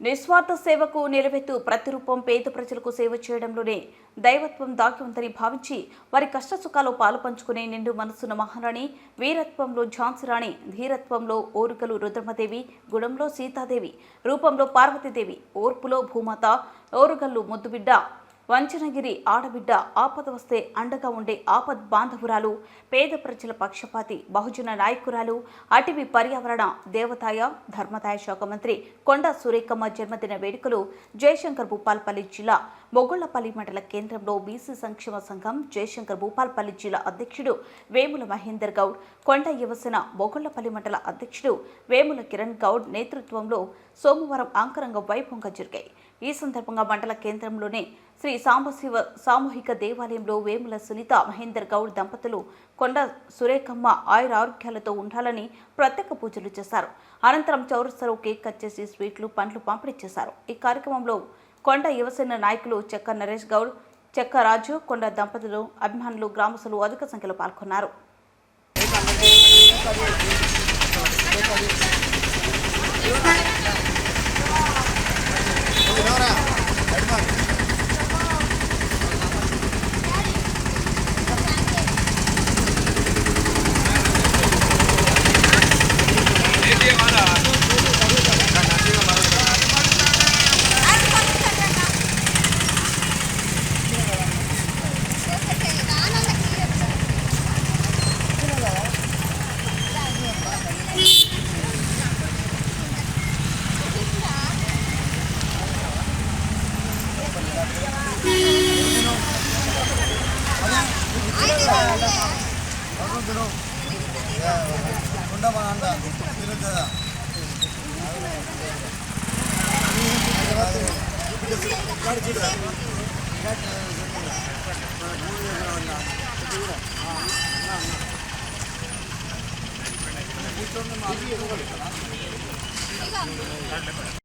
నిస్వార్థ సేవకు నిలవెత్తు ప్రతిరూపం పేద ప్రజలకు సేవ చేయడంలోనే దైవత్వం దాగి ఉందని భావించి వారి కష్టసుఖాలు పాలు పంచుకునే నిండు మనసున్న మహారాణి వీరత్వంలో ఝాన్సీరాణి ధీరత్వంలో ఓరుగలు రుద్రమదేవి గుణంలో సీతాదేవి రూపంలో పార్వతీదేవి ఓర్పులో భూమాత ఓరుగల్లు ముద్దుబిడ్డ వంచనగిరి ఆడబిడ్డ ఆపద వస్తే అండగా ఉండే ఆపద్ బాంధవురాలు పేద ప్రజల పక్షపాతి బహుజన నాయకురాలు అటవీ పర్యావరణ దేవతాయ ధర్మదాయ శాఖ మంత్రి కొండ సురేఖమ్మ జన్మదిన వేడుకలు జయశంకర్ భూపాల్పల్లి జిల్లా మొగుళ్ళపల్లి మండల కేంద్రంలో బీసీ సంక్షేమ సంఘం జయశంకర్ భూపాల్పల్లి జిల్లా అధ్యక్షుడు వేముల మహేందర్ గౌడ్ కొండ యువసేన మొగుళ్ళపల్లి మండల అధ్యక్షుడు వేముల కిరణ్ గౌడ్ నేతృత్వంలో సోమవారం అంకరంగ వైభవంగా జరిగాయి. ఈ సందర్భంగా మండల కేంద్రంలోనే శ్రీ సాంబశివ సామూహిక దేవాలయంలో వేముల సునీత మహేందర్ గౌడ్ దంపతులు కొండ సురేఖమ్మ ఆయుర ఆరోగ్యాలతో ఉండాలని ప్రత్యేక పూజలు చేశారు. అనంతరం చౌరస్తలో కేక్ కట్ చేసి స్వీట్లు పండ్లు పంపిణీ చేశారు. ఈ కార్యక్రమంలో కొండ యువసేన నాయకులు చెక్క నరేష్ గౌడ్ చెక్క రాజు కొండ దంపతులు అభిమానులు గ్రామస్తులు అధిక సంఖ్యలో పాల్గొన్నారు. ఉండమనండా తిరుగుతుందా కూర్చోండి